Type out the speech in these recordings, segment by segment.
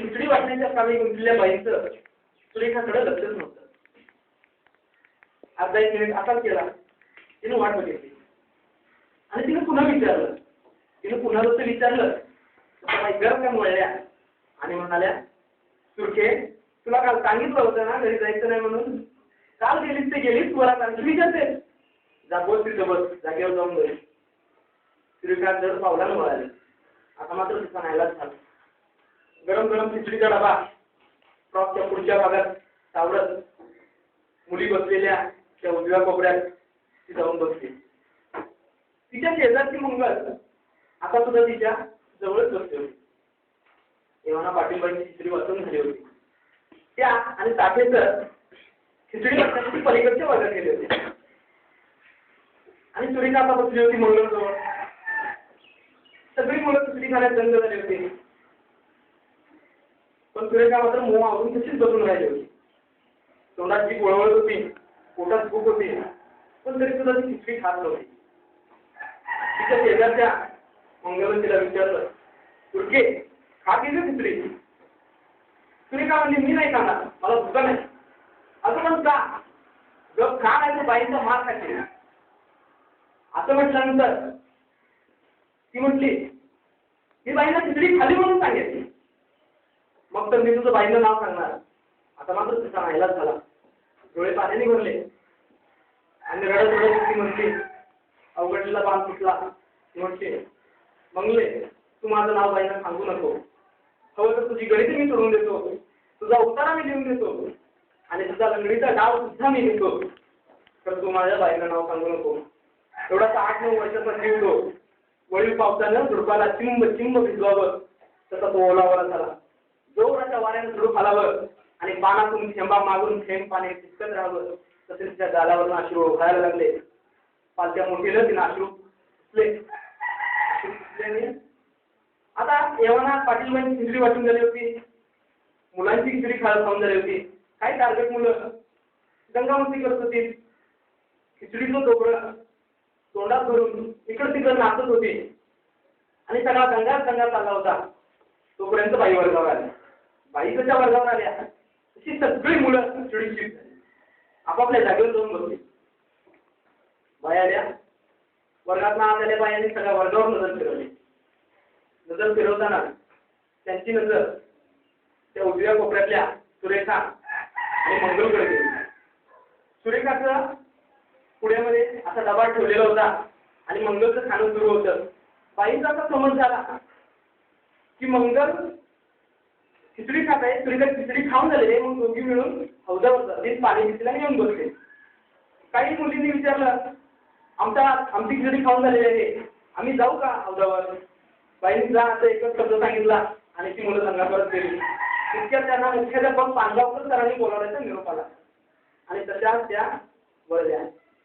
खिचडी वाटण्याच्या कामी गुंतलेल्या बाईंचं सुरेखाकडे लक्षच नव्हतं. अर्धा एक मिनिट असाच केला. तिने वाट बघितली. आणि तिने पुन्हा विचारलं. तिने पुन्हा जसं विचारलं. तसं बाई गरम वळल्या. आणि म्हणाल्या सुरखे तुला काल सांगितलं होतं ना घरी जायचं नाही म्हणून. काल गेलीस ते गेलीस तुला सांगितलं विचारते जा बस तिथं बस जागेवर जाऊन बस श्रीकांत जर पावलानं वळाली. आता मात्र तिचा नाहीलाच झाला. गरम गरम खिचडीचा डबा. फ्रॉकच्या पुढच्या भागात सावरत मुली बसलेल्या त्या उजव्या कोपऱ्यात ती जाऊन बसली. तिच्या शेजारची मंगल आता सुद्धा तिच्या जवळच बसली होती. तेव्हा पाटीलबाईंची खिचडी वाचून झाली होती. त्या आणि ताठेचं खिचडी वाचण्यासाठी पलीकडचे वाचन केले होते. आणि सुरेखा आता बसली होती मंगल जवळ सगळी मुलं खिचडी खाण्यात दंग झाली होती. पण सुरेखा मात्र मोह आवरून तशीच बसून राहिली होती. तोंडात जी गोळवळत होती पोटात भूक होती. पण तरी सुद्धा ती खिचडी खात नव्हती. तिच्या शेजारच्या मंगलने तिला विचारलं तुर्के खा की गं खिचडी सुरेखा म्हणजे मी नाही खाणार मला भूका नाही. असं म्हण का गप खा नाही तर बाईंचा मार खाते असं म्हटल्यानंतर ती म्हटली मी बाईंना खिचडी खाली म्हणून सांगितली फक्त मी तुझं बाईनं नाव सांगणार. आता मात्र तिचा राहिलाच झाला. डोळे पाण्याने भरले. आणि रडत रडत ती म्हणते अवघडलेला बाण फुटला. म्हणते बंगले मंगले तू माझं नाव बाईंना सांगू नको. हवं तर तुझी गणित मी सोडून देतो. तुझा उतारा मी लिहून देतो. आणि तुझा लंगडीचा डाव सुद्धा मी घेतो तर तू माझ्या बाईला नाव सांगू नको. एवढासा आठ नऊ वर्षाचा जीव तो. वळीव पावसानं झुडपाला चिंब चिंब भिजवावं. तसा तो ओला झाला. जोराच्या वाऱ्यानं झुडूप हलावं आणि पानातून थेंबा मागून थेंब पाणी तितकत राहावं. तसेच त्या गालावरून अश्रू व्हायला लागले. पालत्या मोठीनं तिनं अश्रू पुसले अश्रू पुसल्याने आता येवना पाटीलबाई खिचडी वाटून झाली होती. मुलांची खिचडी खायला खाऊन झाली होती. काही टार्गेट मुलं? गंगामती करत होती. खिचडीचं दोघं तोंडात भरून इकडं तिकडं नाचत होती. आणि सगळा गंगाच गंगा चालला होता. तोपर्यंत बाई वर्गावर आल्या. बाई कशा वर्गावर आल्या? अशी सगळी मुलं चिडीची आपापल्या जागेवर जाऊन बसली. बाई आल्या. वर्गात ना आलेल्या बायांनी सगळ्या वर्गावर नजर फिरवली. नजर फिरवताना त्यांची नजर त्या उजव्या कोपऱ्यातल्या सुरेखा आणि मंगलकडे गेली. सुरेखाचं पुण्यामध्ये असा डबा ठेवलेला होता आणि मंगलचं खाणं सुरू होतं. बाईंचा आता समज झाला. की मंगल खिचडी खात आहे सुरेखा खिचडी खाऊन झालेली आहे मग दोघी मिळून हौदावर जातील पाणी घेतलं आणि येऊन बसले. काही मुलींनी विचारलं आमचा आमची खिचडी खाऊन झालेली आहे. आम्ही जाऊ का हौदावर? बाईंनी जा असं एकच शब्द सांगितला आणि ती मुलं संघा परत गेली तितक्या त्यांना मुख्याध्यापक पांडवाकर सरांनी बोलावण्याचा निरोप आला. आणि तशा त्या वळल्या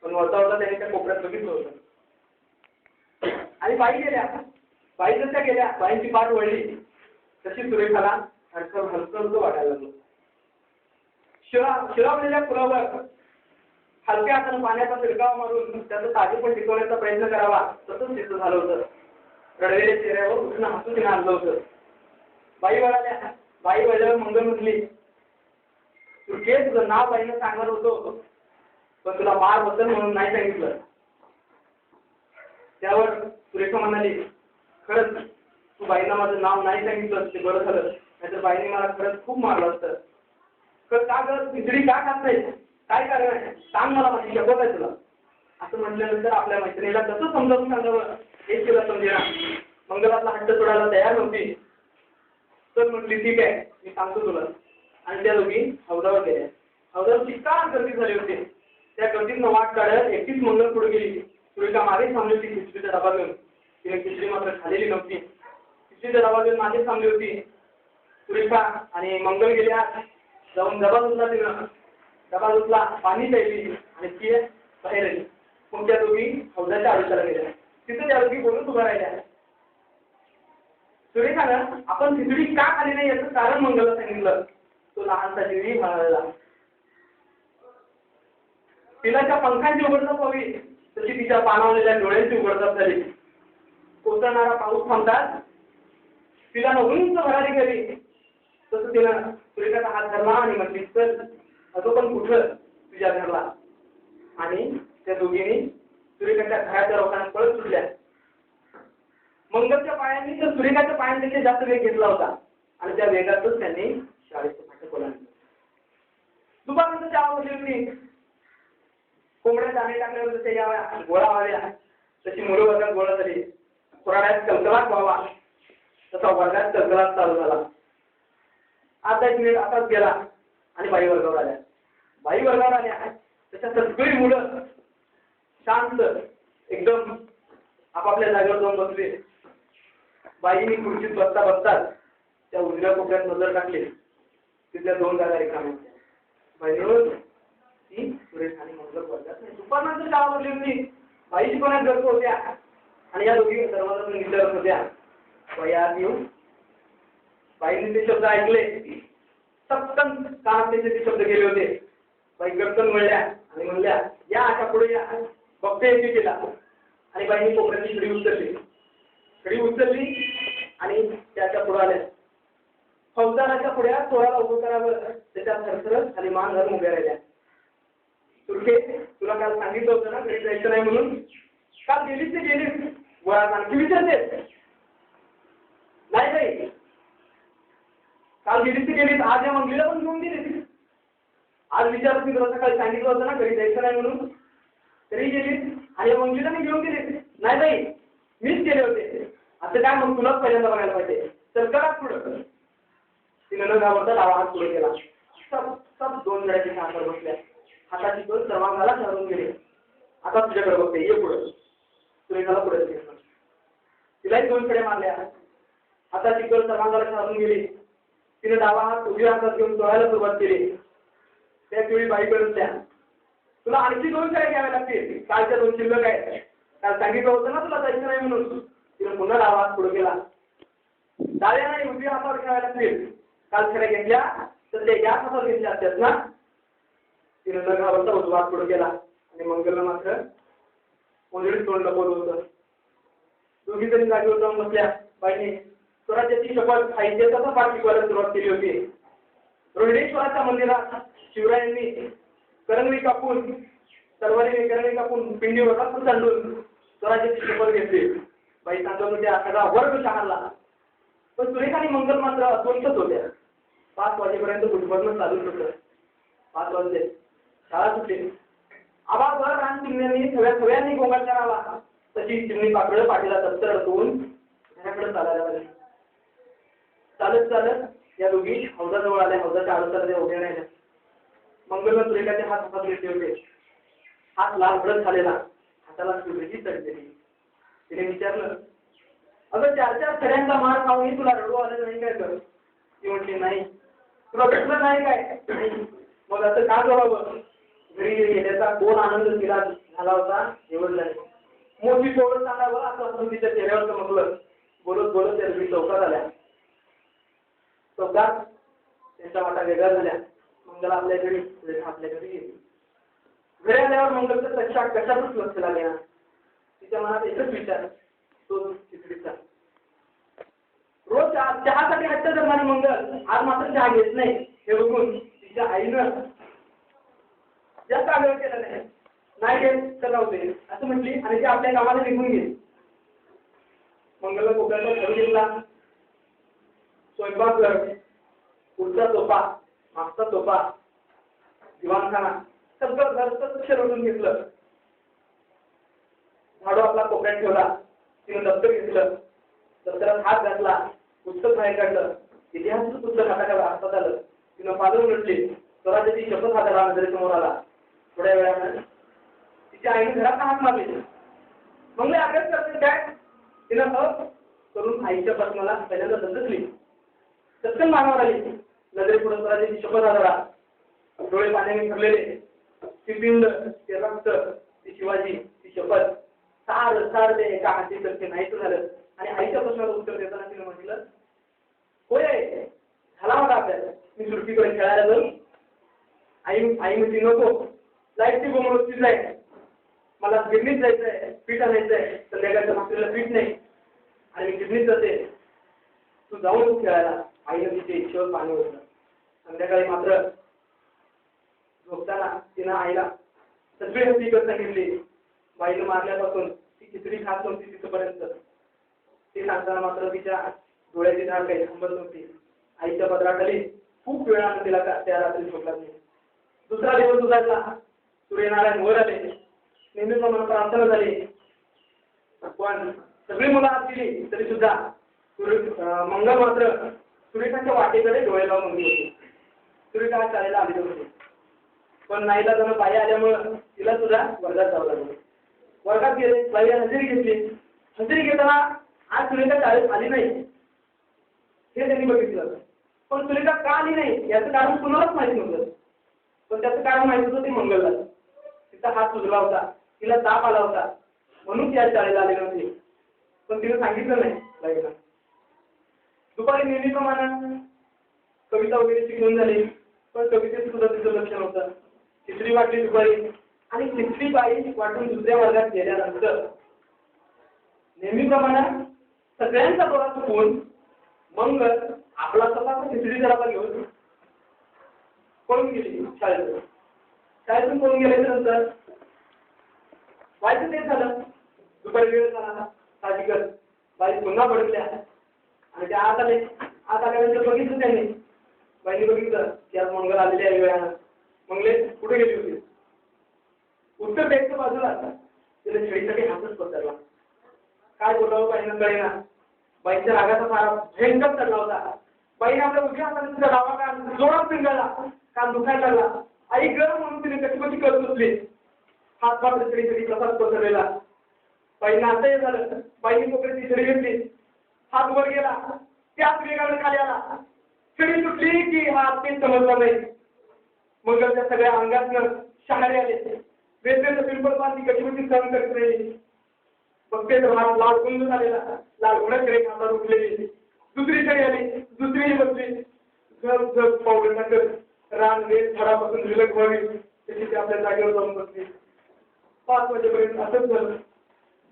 पण वळता वळता त्यांनी त्या कोपऱ्यात बघितलं होतं. आणि बाई गेल्या. बाई जशा गेल्या बाईंची पाठ वळली तशी सुरेखाला हलकं हलकं वाटायला लागलो. शिळा शिरावलेल्या फुलावर हलक्या हातानं पाण्याचा फिरकाव मारून त्याचं ताजे पण टिकवण्याचा प्रयत्न करावा तसंच सिद्ध झालं होतं. रडलेल्या चेहऱ्यावर उठणं हसून तिने आणलं होतं. बाई वळाल्या बाई वळल्यावर मंगल म्हटली तुझे तुझं नाव बाईनं सांगत होतो पण तुला मार बसल म्हणून नाही सांगितलं. त्यावर सुरेखा म्हणाली खरंच तू बाईंना माझं नाव नाही सांगितलं ते बरं झालं. नाहीतर बाईने मला खरंच खूप मारलं असतं. तर का गं खिचडी का खात नाही काय कारण आहे? सांग मला माझी शब्द आहे तुला? असं म्हटल्यानंतर आपल्या मैत्रिणीला कसं समजावून सांगावं. हे तिला समजेना मंगलातला हट्ट सोडायला तयार नव्हती. तर म्हटली ठीक आहे मी सांगतो तुला. आणि त्या दोघी हौदावर गेल्या. हौदावरची का गर्दी झाली होती. त्या गर्दीतनं वाट काढत एकटीच मंगल पुढे गेली. तुळीका मागे थांबली होती खिचडीचा डबा घेऊन. तिने खिचडी मात्र खालेली नव्हती. खिचडीचा तर आवाजून मागे थांबली होती. सुरेखा आणि मंगल गेल्या. जाऊन डबा धुतला तिनं. डबा धुतला पाणी प्यायली आणि ती बाहेर आली. मग त्या दोघी हौदाच्या आयुष्याला गेल्या. तिथं त्या दोघी बोलून उभा राहिल्या. सुरेखानं आपण खिचडी का खाली नाही याचं कारण मंगलला सांगितलं. तो लहानसा जीवी म्हणाला तिला त्या पंखांची उघडतात हवी. तशी तिच्या पानावलेल्या डोळ्यांची उघडतात झाली. कोसळणारा पाऊस थांबतात. तिला उंच भरारी गेली तिनं सुरेखाचा हात धरला आणि म्हणली चल असं पण कुठं तुझ्या घरला? आणि त्या दोघींनी सुरेखाच्या घराच्या लोकांना पळत सुटल्या. मंगलच्या पायांनी तर सुरेखाच्या पायांपेक्षा जास्त वेग घेतला होता. आणि त्या वेगातच त्यांनी शाळेचं फाटक ओलांडलं दुपारनंतर त्या आवडली होती कोंबड्या दाणे टाकल्यावर जसे या गोळा व्हाव्या तशी मुलं वर्गात गोळा झाली. पुराण्यात कलकलाट व्हावा. तसा वर्गात कलकलाट चालू झाला. आता एक मिनिट आताच गेला आणि बाई वर्गावर आल्या. बाई वर्गावर आल्या तशा सगळी मुलं शांत एकदम आपापल्या जागेवर जाऊन बसले. बाईंनी खुर्चीत बसता बसताच त्या उजव्या कोपऱ्यात नजर टाकली. तिथल्या दोन जागा रिकाम्या होत्या. बाईंवर ती सुरेश आणि मंगल वर्गात नाही. दुपारनंतर शाळा भरली होती. बाईची पण आज गर्भ होत्या आणि या दोघी दरवाजातून विचारत होत्या बाई येऊन येऊ बाईने ते शब्द ऐकले. सप्तम कानात त्याचे ते शब्द गेले होते बाई गर्तन म्हणल्या आणि म्हणल्या या आता पुढे या. बघते येते केला. आणि बाईने कोपऱ्याची खडी उचलली. खडी उचलली आणि त्याच्या पुढे आल्या. फौजदाराच्या पुढ्या चोराला उभं करावं त्याच्या थरथरत आणि मान घालून उभ्या राहिल्या. तुरखे तुला काल सांगितलं होतं ना घरी जायचं नाही म्हणून? काल गेलीच ते गेली वयात आणखी विचारते नाही नाही काल गेलीस ते आज या मंगलीला पण घेऊन गेलीस आज विचारत मी तुला सकाळी सांगितलं होतं ना घरी जायचं नाही म्हणून. तरी गेली. आणि या मंगलीला मी घेऊन गेलीस नाही नाही मीच गेले होते. आता काय मग तुलाच पहिल्यांदा बघायला पाहिजे. तर करा पुढं. तिने न घाबरता डावा हात पुढे केला. सब सब दोन जणांची हातावर बसल्या. हाताची दोन सर्वांगाला ठरवून गेले. आता तुझ्याकडे बघते. ये पुढे. सुरेखाला पुढे तिलाही दोन कडे मारल्या ती दोन सर्वांगाला ठरवून गेली. तिने डावा हात उजव्या हातात घेऊन चोळायला सुरुवात केली. त्या वेळी बाई त्या. तुला आणखी दोन काय घ्यावे लागतील. कालच्या दोन शिल्लक आहेत. काल सांगितलं होतं ना तुला जायचं नाही म्हणून. तिने पुन्हा डावा हात पुढे गेला डाव्या आणि उजव्या हातावर घ्याव्या लागतील. काल खड्या घेतल्या तर ते गॅस हातावर घेतल्या असतात ना? तिने न घाबरता उजवा हात पुढे केला. आणि मंगलला मात्र उजळीत तोंड लपवलं होतं. दोघी जणी जागेवर जाऊन बसल्या बाईने स्वराज्याची शपथ साहित्याचा पाठ शिकवायला सुरुवात केली होती. रोहिणेश्वराच्या मंदिरात शिवरायांनी करंगळी कापून सर्वांनी करंगळी कापून पिंडीवर रक्त सांडून स्वराज्याची शपथ घेतली. बाई सांगत होत्या सगळा वर्ग शहारला पण सुरेख आणि मंगल मात्र अस्वस्थच होत्या. पाच वाजेपर्यंत फुटबॉलनं चालूच होतं. पाच वाजले. शाळा सुटली. आबाभर रान चिमण्यांनी सगळ्या सगळ्यांनी गोंगाट करावा. तशी चिमणी पाकडं पाठीला दप्तर अडकवून घराकडे चालायला लागली. चालत चालत या दोघी हौदाजवळ आल्या. हौदाच्या आडोसाला उभ्या राहिल्या. मंगलनं सुरेखाचे हात हातात घेतले होते. हात लाल भडक झालेला. हाताला सुरेखी चढलेली तिने विचारलं अगं चार चार खड्यांचा मार खाऊन तुला रडू आलं नाही काय कर ती म्हटली नाही. तुला भेटलं नाही काय? मग असं का करावं घरी येण्याचा कोण आनंद तिला झाला होता? निवडला नाही. मोठी पोरं सांगावं असं असून तिच्या चेहऱ्यावर चमकलं बोलत बोलत त्या दोघी चौकात आल्या. चौकात त्यांच्या वाटा वेगळ्या झाल्या. मंगल आपल्या घरी सुरेखा आपल्या घरी गेली. घरी आल्यावर मंगलचं कशा कशातच लक्ष लागेना. तिच्या मनात एकच विचार तो चित्रीचा रोज चहा- चहासाठी हट्ट करणारी मंगल आज मात्र चहा घेत नाही. हे बघून तिच्या आईनं जास्त आग्रह केला नाही नाही घेत तर नव्हते असं म्हटली आणि ती आपल्या कामाला निघून गेली. मंगलला कोकणाचा घर घेतला स्वयंपाकघर पुढचा सोफा मागचा सोफा दिवाणखाना. सगळं घर स्वच्छ घेतलं. झाडू आपला कोपऱ्यात ठेवला. तिने दप्तर घेतलं. दप्तरात हात घातला. पुस्तक बाहेर काढलं. इतिहासाचं पुस्तक हाताकडे हातात आलं. तिनं पालवून उठली स्वराज्याची शपथ हाताला नजरेसमोर आला. थोड्या वेळानं त्या आईने घरात हात मारले. मग मी अभ्यास करते काय? तिनं ह करून आईच्या प्रश्नाला पहिल्यांदा दंडकली सत्कन मानावर आली. नजरे पुढे स्वराज्याची शपथ हाताला डोळे पाण्याने भरलेले. ती पिंड ते रक्त ती शिवाजी ती शपथ. सार सार ते एका हाती तर ते नाहीच झालं. आणि आईच्या प्रश्नाला उत्तर देताना तिने म्हटलं होय झाला होता अभ्यास. मी सुरकीकडे खेळायला जाऊ. आई आई म्हणते नको. लाईटची बोंबलती लाइट मला गिरणीत जायचं आहे पीठ आणायचं आहे संध्याकाळच्या भाकरीला पीठ नाही. आणि मी गिरणीत जाते. तू जाऊन खेळायला. आईनं तिच्या इच्छेवर पाणी होतं संध्याकाळी मात्र झोपताना तिनं आईला सगळी इकडचं घेतली बाईनं मारल्यापासून ती खिचडी खात नव्हती तिथपर्यंत. ते सांगताना मात्र तिच्या डोळ्याची धार काही थांबत नव्हती. आईच्या पदराखाली खूप वेळानं तिला का- त्या रात्री झोपला नाही. दुसरा दिवस उजाडला सूर्यनारायण वर आले. नेहमीप्रमाणे प्रार्थना झाली. पण सगळी मुलं आत दिली तरी सुद्धा सूर्य मंगल मात्र सुरेखाच्या वाटेकडे डोळे लावून उभी होती. सुरेखा शाळेला आलेली होती. पण नाईला जण बाई आल्यामुळं तिला सुद्धा वर्गात जावं लागलं. वर्गात गेले बाई हजेरी घेतली. हजेरी घेताना आज सुरेखा शाळेत आली नाही. हे त्यांनी बघितलं. पण सुरेखा का आली नाही? याचं कारण कुणालाच माहिती नव्हतं. पण त्याचं कारण माहिती होतं ते मंगलला. तिचा हात सुजला होता. तिला ताप आला होता. म्हणून ती आज शाळेला आली नव्हती. पण तिने सांगितलं नाही बाईला. दुपारी नेहमीप्रमाणे कविता वगैरे शिकवून झाली. पण कवितेत सुद्धा तिचं लक्ष नव्हतं. खिचडी वाटली दुपारी. आणि खिचडी बाई वाटून दुसऱ्या वर्गात गेल्यानंतर नेहमीप्रमाणे सगळ्यांचा डोळा चुकून मग आपला स्वतःचा खिचडी जरा घेऊन पळून गेली शाळेतून. शाळेतून पळून गेल्याच्यानंतर व्हायचं तेच झालं. दुपारी वेळ झाला साहजिकच. बाई पुन्हा पडल्या आणि त्या आत आले. आत आल्यानंतर बघितलं त्यांनी. बाईने बघितलं की आज मंगल आलेले आहे वेळानं. मंगले कुठे गेली होती? उत्तर द्यायचं बाजूला आता. तिला छडीसाठी हातच पसरला. काय बोलावं बाईनं कळेना. बाईच्या रागाचा सारा भयंकर चढला होता. बाईने आपल्या उजव्या हाताने तिचा डावा कान जोरात पिंगाळला. कान दुखायला लागला. आई गरम म्हणून तिने कशी कशी करत बसली. हात मात्र तरी छडी पसरलेला. बाईनं आता हे झालं. बाईने कोपऱ्याची छडी घेतली. हात वर गेला. त्याच वेगाने खाली आला. छडी सुटली की हात ते समजला नाही. मग त्या सगळ्या अंगातनं शहारे आले. वेगवेगळं पिंपळ बांधली कशी कशी सहन करत राहिली. बघते तर हात लाल गुंज झालेला लाल घोड्याकडे हातात उठलेली. दुसरी छडी आली. दुसरी बसली. जर झप पावलं टाकत. रान वेल झाडापासून विलग व्हावी. त्याची ते आपल्या जागेवर जाऊन बसली. पाच वाजेपर्यंत असंच झालं.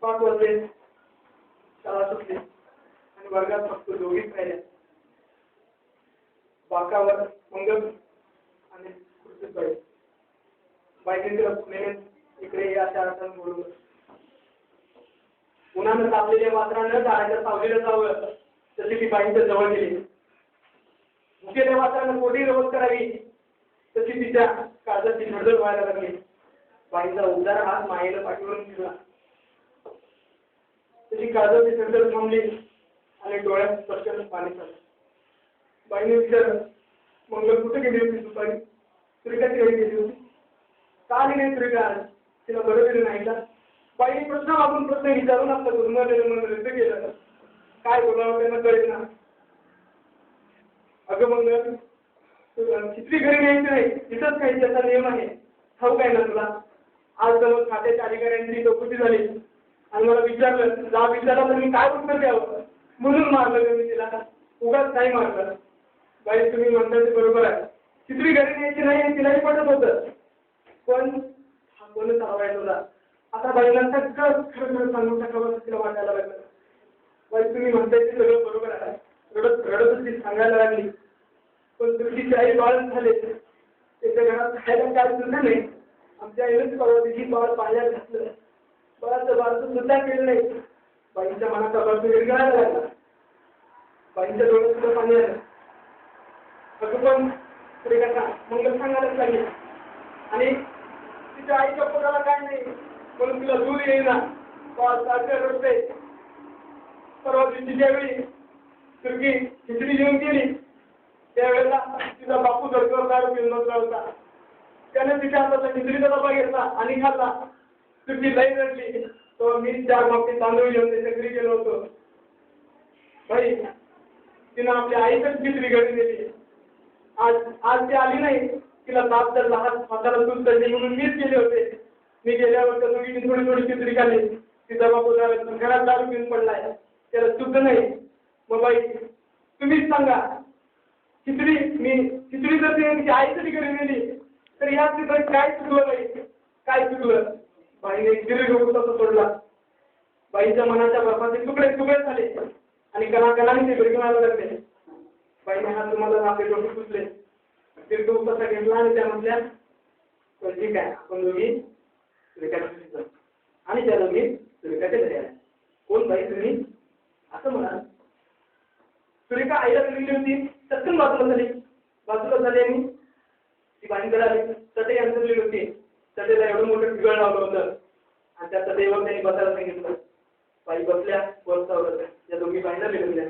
पाच वाजले. शाळा सुटली. आणि वर्गात फक्त दोघीच राहिल्या बाकावर मंगल आणि खुर्चीत बाई. बाईने तिला इकडे या शाळा अर्थानं बोलवलं. उन्हानं तापलेल्या वात्रानं झाडाच्या सावलीला जावं. तशी ती बाईंच्या जवळ गेली. भुकेल्या वात्रानं कोठी रवत करावी. तशी तिच्या काळजाची नजर व्हायला लागली. बाईचा उदार हात मायेला पाठवून फिरला त्याची काजळ विसर्जन थांबली आणि डोळ्यात स्पष्ट पाणी चाललं बाईने विचारलं मंगल कुठे गेली होती दुपारी? सुरेखाची तिकडे गेली होती? का गेली नाही सुरेखा तिला बरं दिलं नाही का? बाईने प्रश्न मागून प्रश्न विचारून आपलं गुरुमालेलं मन रद्द केलं काय बोलावं त्यांना कळेल ना अगं मंगल चित्री घरी घ्यायची नाही. तिथंच काही त्याचा नियम आहे. ठाऊक आहे ना तुला? आज जवळ खात्याच्या अधिकाऱ्यांची चौकशी झाली. आणि मला विचारलं जा विचारला तर मी काय उत्तर द्यावं? म्हणून मारलं मी तिला उगाच नाही मारलं. बाई तुम्ही म्हणता ते बरोबर आहे. तिथली घरी न्यायची नाही तिलाही पटत होतं. पण हा कोणच हवाय तुला? आता बाईला सगळं खरं खरं सांगून टाकावं तिला वाटायला लागलं. बाई तुम्ही म्हणताय ते सगळं बरोबर आहे. रडत रडतच ती सांगायला लागली. पण तुमची आई बाळ झाले. त्याच्या घरात खायला काय सुद्धा नाही. आमच्या आईनंच परवा दिवशी बाळ पाण्यात घातलं. बाळाचं बाळाचं सुद्धा केलं नाही. बाईच्या मनाचा बर्फ विरघळायला लागला बाईच्या डोळ्यात सुद्धा पाणी आलं. अगं पण प्रियंका मंगल सांगायलाच लागली आणि तिच्या आईच्या पोटाला काय नाही. म्हणून तिला दूर येईना. बाळ सारखं रडते परवा दिवशी ज्यावेळी तुर्की खिचडी घेऊन गेली त्यावेळेला तिचा बापू धडकवर दारू होता. त्याने तिच्या हाताचा खिचडीचा डबा घेतला आणि खाल्ला. तुझी लई रडली. तो मी चार बाबतीत तांदूळ घेऊन त्याच्या घरी गेलो होतो. भाई तिनं आपल्या आईकडे चित्री घडी दिली आज आज ती आली नाही. तिला ताप तर लहान हाताला सूज चढली म्हणून मीच गेले होते. मी गेल्यावर त्या दोघींनी थोडी थोडी खिचडी खाल्ली. तिचा बापू जरा घरात दारू पिऊन पडलाय. त्याला शुद्ध नाही. मग बाई तुम्हीच सांगा. खिचडी मी खिचडी जर तिने आई तरी घरी नेली. तर या ठिकाणी काय चुकलं बाई काय चुकलं? बाईने गिरी तसं सोडला. बाईच्या मनाच्या बर्फाचे तुकडे तुकडे झाले. आणि कणा कणाने ते बिरगणायला लागले बाईने हा तुम्हाला आपले डोके पुसले. ते तो घेतला आणि त्या म्हटल्या "तर ठीक आहे आपण दोघी सुरेखाच्या आणि त्या दोघी सुरेखाच्या घरी आल्या कोण बाई तुम्ही? असं म्हणाल. सुरेखा आईला गेलेली होती चटकन बाजूला झाली. बाजूला झाली आणि ती बाईंकडे आली. चटई अंतरलेली होती चटईला एवढं मोठं ठिगळ लावलं होतं आणि त्या चटईवर त्यांनी बसायला सांगितलं. बाई बसल्या बसतावर त्या दोघी बाईंना मिळवल्या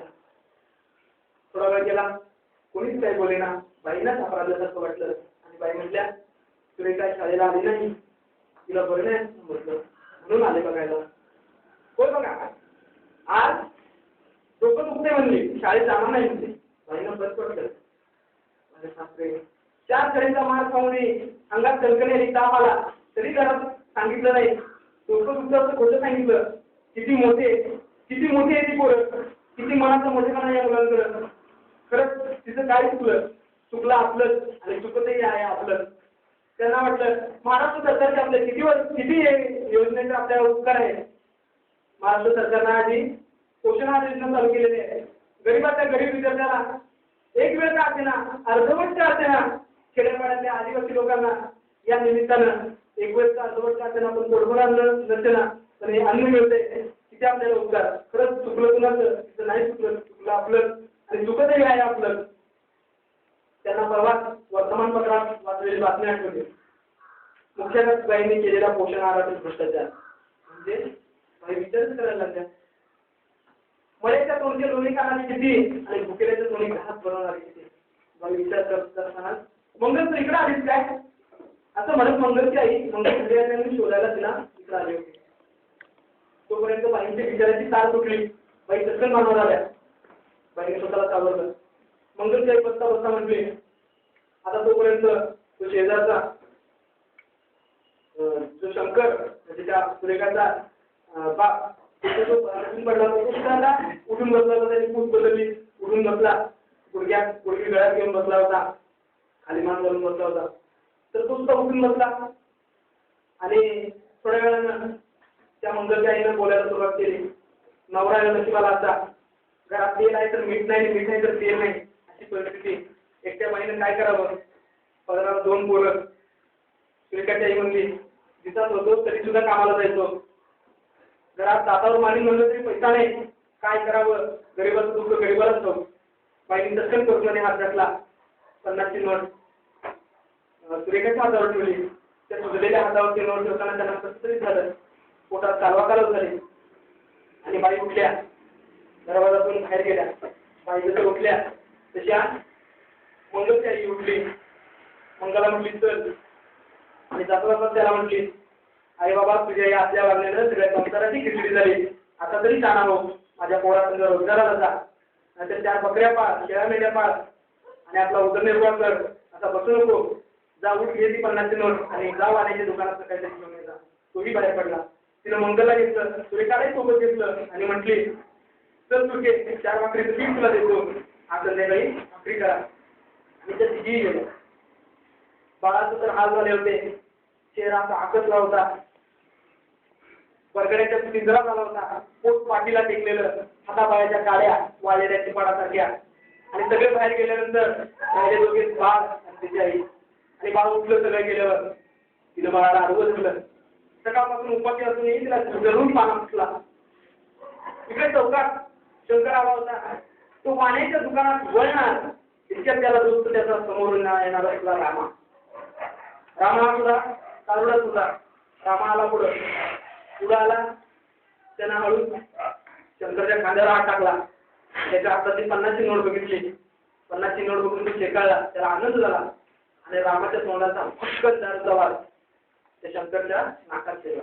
थोडा वेळ गेला. कोणीच काही बोले ना. बाईंनाच अपराधासारखं वाटलं. आणि बाई म्हटल्या सुरेखा शाळेला आली नाही? तिला बरं नाही? म्हटलं. म्हणून आले बघायला. होय बघा. आज डोकं दुखते म्हणली. शाळेत जाणार नाही म्हणते बाईनं बस पडलं. अरे सासरे चार तऱ्हेचा मार खाऊन अंगात कणकणी आली ताप आला तरी घरात सांगितलं नाही. डोकं दुखतं असं खोटं सांगितलं. किती मोठे किती मोठी आहे ती पोरं. किती मनाचं मोठेपणा या मुलांकडं खरंच तिचं काय चुकलं? चुकलं आपलं आणि चुकतही आहे आपलं त्यांना वाटलं महाराष्ट्र सरकारचे आपले किती किती हे योजनेचे आपल्याला उपकार आहे? महाराष्ट्र सरकारनं आधी पोषण आहार योजना चालू केलेली आहे. गरीबाच्या गरीब विद्यार्थ्याला एक वेळ का असेना अर्धवट का असेना खेड्यापाड्यातल्या आदिवासी लोकांना या निमित्तानं एक वेळ का आपण का असेना पण नसेना पण हे अन्न मिळते तिथे आपल्याला उपकार. खरंच चुकलं कुणाचं? तिथं नाही चुकलं चुकलं आपलं. आणि चुकतही आहे आपलं. त्यांना प्रवास वर्तमानपत्रात वाचलेली बातमी आठवली मुख्याध्यापकांनी केलेला पोषण आहारातील भ्रष्टाचार. म्हणजे काही विचारच करायला लागल्या. मळ्याच्या तोंडचे लोणी खाणारी किती आणि भुकेल्याच्या तोंडी घास बनवणारी किती? बाई विचार करत असताना मंगल तर इकडे आलीस काय? असं म्हणत मंगलची आई मंगल घरी शोधायला तिला इकडे आले होते. तोपर्यंत बाईंच्या विचाराची तार तुटली. बाई चटकन मानवर आल्या. बाईने स्वतःला सावरलं मंगलची आई बसता बसता म्हटली आता तोपर्यंत तो शेजारचा जो शंकर म्हणजे त्या सुरेखाचा बाप तिथे जो उठून पडला होता, तो सुद्धा आता उठून बसला होता. त्याची खूप बदलली. उठून बसला. गुडघ्यात गुडघी गळ्यात घेऊन बसला होता. आणि मान घालून बसला होता. तर तो सुद्धा उठून बसला. आणि थोड्या वेळानं त्या मंगलच्या आईनं बोलायला सुरुवात केली. नवरा नशिबाला आता. घरात तेल आहे तर मीठ नाही मीठ नाही तर तेल नाही. अशी परिस्थिती. एकट्या बाईनं काय करावं? पदरात दोन पोरं. सुरेखाची आई म्हणली दिसत होतो तरी सुद्धा कामाला जायचो. घरात दातावर मानी म्हणलं तरी पैसा नाही. काय करावं? गरीबाचं दुःख गरीबालाच असतो बाईने दर्शन करून हात घातला पन्नासची नोट. अं, हातावर ठेवली. त्या सुजलेल्या हातावरती नोट ठेवताना त्यांना कसं तरी झालं. पोटात कालवा कालव झाली. आणि बाई उठल्या. दरवाजातून बाहेर गेल्या. बाई जसं उठल्या तशा मंगलची आई उठली. मंगला म्हटली चल. आणि जाता त्याला म्हटली आई बाबा तुझ्या या आपल्या वागण्यानं सगळ्या संसाराची खिचडी झाली. आता तरी छान हो माझ्या पोरासंग रोजगाराला जा नाहीतर चार बकऱ्या पाळ शेळ्या मेंढ्या पाळ. आणि आपला उदरनिर्वाह कर. आता बसू नको. जा उठ घे ती पन्नासची नोट आणि जा वाड्याच्या दुकानात काहीतरी घेऊन ये जा. तोही बाहेर पडला. तिनं मंगलला घेतलं. सुरेखालाही सोबत घेतलं. आणि म्हटली चल तू घे. चार भाकरीचं पीठ तुला देतो. आज संध्याकाळी भाकरी करा. आणि त्या तिघीही गेलो. बाळाचं तर हाल झाले होते. चेहरा असा आकसला होता. बरगड्याच्या पिंजरा झाला होता. पोट पाठीला टेकलेलं. हातापायाच्या काळ्या वाळलेल्या चिपाडासारख्या. आणि सगळे बाहेर गेल्यानंतर राहिले दोघे बाळ आणि त्याची आई. आणि बाळ उठलं सगळं गेल्यावर. तिनं बाळाला आडवं झालं. सकाळपासून उपाशी असून तिला जरूर पाना उठला. इकडे चौकात शंकर आला होता. तो पाण्याच्या दुकानात वळणार. इतक्यात त्याला दोस्त त्याचा समोर येणार असला रामा. रामा हा सुद्धा कारुडाच होता रामा आला पुढं. पुढं आला. त्यानं हळू शंकरच्या खांद्यावर हात टाकला. त्याच्या हातातली पन्नासची नोट बघितली. पन्नासची नोट बघून तो शेकाळला. त्याला आनंद झाला. आणि रामाच्या तोंडाचा फटकन दारूचा वाज त्या शंकरच्या नाकात केला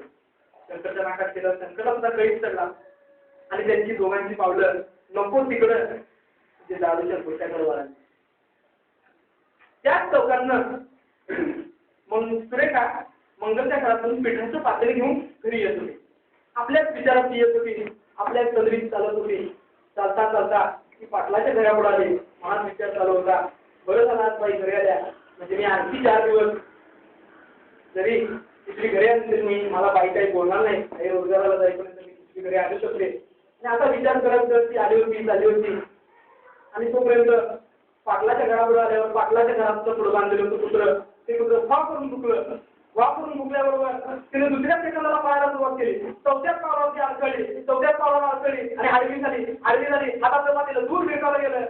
शंकरच्या नाकात केला शंकर सुद्धा कळीत चढला आणि त्यांची दोघांची पावलं नको तिकडं. जे दारूच्या गोट्याकडे वळाली त्याच चौकांना मग सुरेखा मंगलच्या घरातून पिठाचं पातळी घेऊन घरी येत होती आपल्याच विचारात येत होती आपल्याच तंद्रीत चालत होती चालता चालता ती पाटलाच्या घरापुढे आली. महान विचार चालू होता. बरं झाला आज बाई घरी आल्या. म्हणजे मी आणखी चार दिवस जरी तिसरी घरी असली मी मला बाई काही बोलणार नाही. काही रोजगाराला जाईपर्यंत मी तिसरी घरी आणू शकते आणि आता विचार करत करत ती आली होती चालली होती. आणि तोपर्यंत पाटलाच्या घरावर आल्यावर पाटलाच्या घराचं पुढं बांधलेलं होतं कुत्र. ते कुत्र वाफ करून दुखलं वा करून दुखल्याबरोबर तिने दुसऱ्या सेकंदाला पाहायला सुरुवात केली. चौथ्याच पावलावरती अडकळली चौथ्याच पावलाला अडकळली आणि आडवी झाली. आडवी झाली. हाताचं पातेलं दूर भिरकावलं गेलं.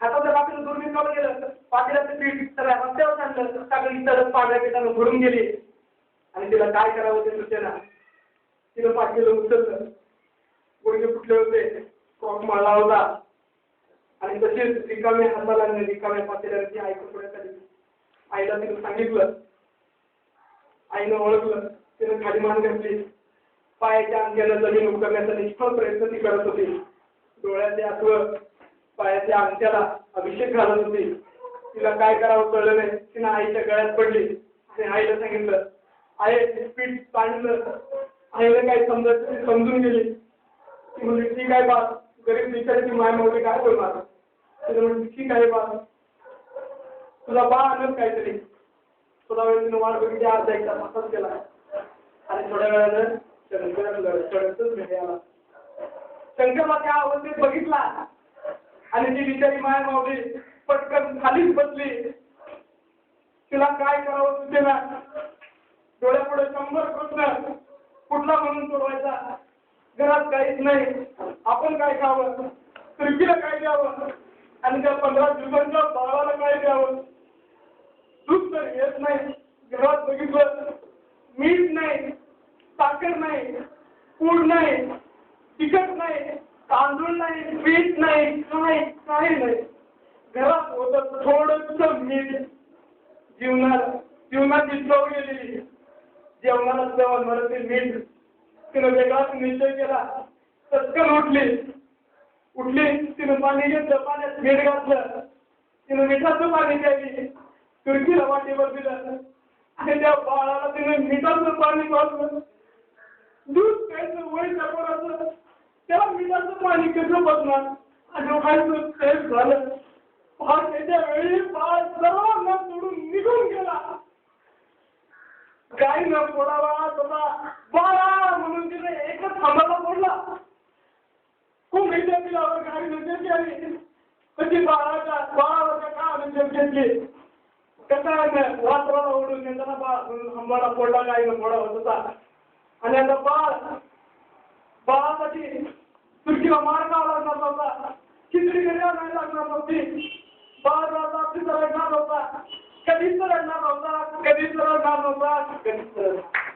हाताचं पातेलं दूर भिरकावलं गेलं. पातेल्याचं पीठ सगळ्या इतरच आणलं पांढऱ्या पिठानं भरून गेली. आणि तिला काय करावं ते सुचेना तिनं पातेलं उचललं. गुडघे फुटले होते. क्रॉक मारला होता. आणि तसेच रिकाम्या हाताला आणि रिकाम्या पातेल्यावरती आई कपड्यात आली. आईला तिनं सांगितलं. आईनं ओळखलं. तिनं खाली मान घातली. पायाच्या अंगठ्याला जमीन उकरण्याचा निष्फळ प्रयत्न ती करत होती. डोळ्याचे आठवं पायाच्या अंगठ्याला अभिषेक घालत होती. तिला काय करावं कळलं नाही. तिनं आईच्या गळ्यात पडली. आणि आईला सांगितलं आई पीठ पाणी आईला काय समजत समजून गेली. ती म्हणजे ठीक आहे बा गरीब बिचारी ती माय मावली काय बोलणार तिला म्हणजे ठीक आहे बा. तुला बा आणत काहीतरी. थोडा वेळ तिने वाट बघितली अर्धा एक तास असाच केला आणि थोड्या वेळानं शंकर शंकरच भेटे आला. शंकरला त्या अवस्थेत बघितला. आणि ती बिचारी माय मावली पटकन खालीच बसली तिला काय करावं तुझे ना डोळ्यापुढे शंभर प्रश्न. कुठला म्हणून सोडवायचा? घरात काहीच नाही. आपण काय खावं? तुर्कीला काय द्यावं? आणि त्या पंधरा दिवसांच्या बाळाला काय द्यावं? दूध तर येत नाही. घरात बघितलं मीठ नाही साखर नाही पूड नाही तिखट नाही तांदूळ नाही पीठ नाही काय काही नाही. घरात होत थोडस मीठ जीवनात जीवनाची चव गेलेली. जेवणाला जेवण मराठी मीठ. तिनं वेगळाच निश्चय केला. चटकन उठली. उठली तिनं पाणी घेतलं पाण्यात मीठ घातलं. तिनं मिठाचं पाणी द्यावी तुर्कीला वाटेवर दिलं. आणि त्या बाळाला तिनं मिठाचं पाणी पाजलं दूध प्यायचं वय पोराचं. त्याला मिठाचं पाणी कसं बसणार? आणि व्हायचं तेच झालं. काही न फोडावा तसा बाळा म्हणून तिने एकच थांबायला फोडला खूप मिठ्या तिलावर गाडी नजर आली कशी बाळाच्या बाळाच्या का नजर घेतली कसा रात्राला ओढून येताना बाळ आंबाला फोडला काही न फोडा होत होता आणि आता बाळ बाळासाठी तुर्कीला मार खावा लागणार नव्हता खिचडी घ्यायला नाही लागणार नव्हती बाळ रात्री रडणार होता कधीच रडणार नव्हता कधीच रडणार नव्हता कधीच रडणार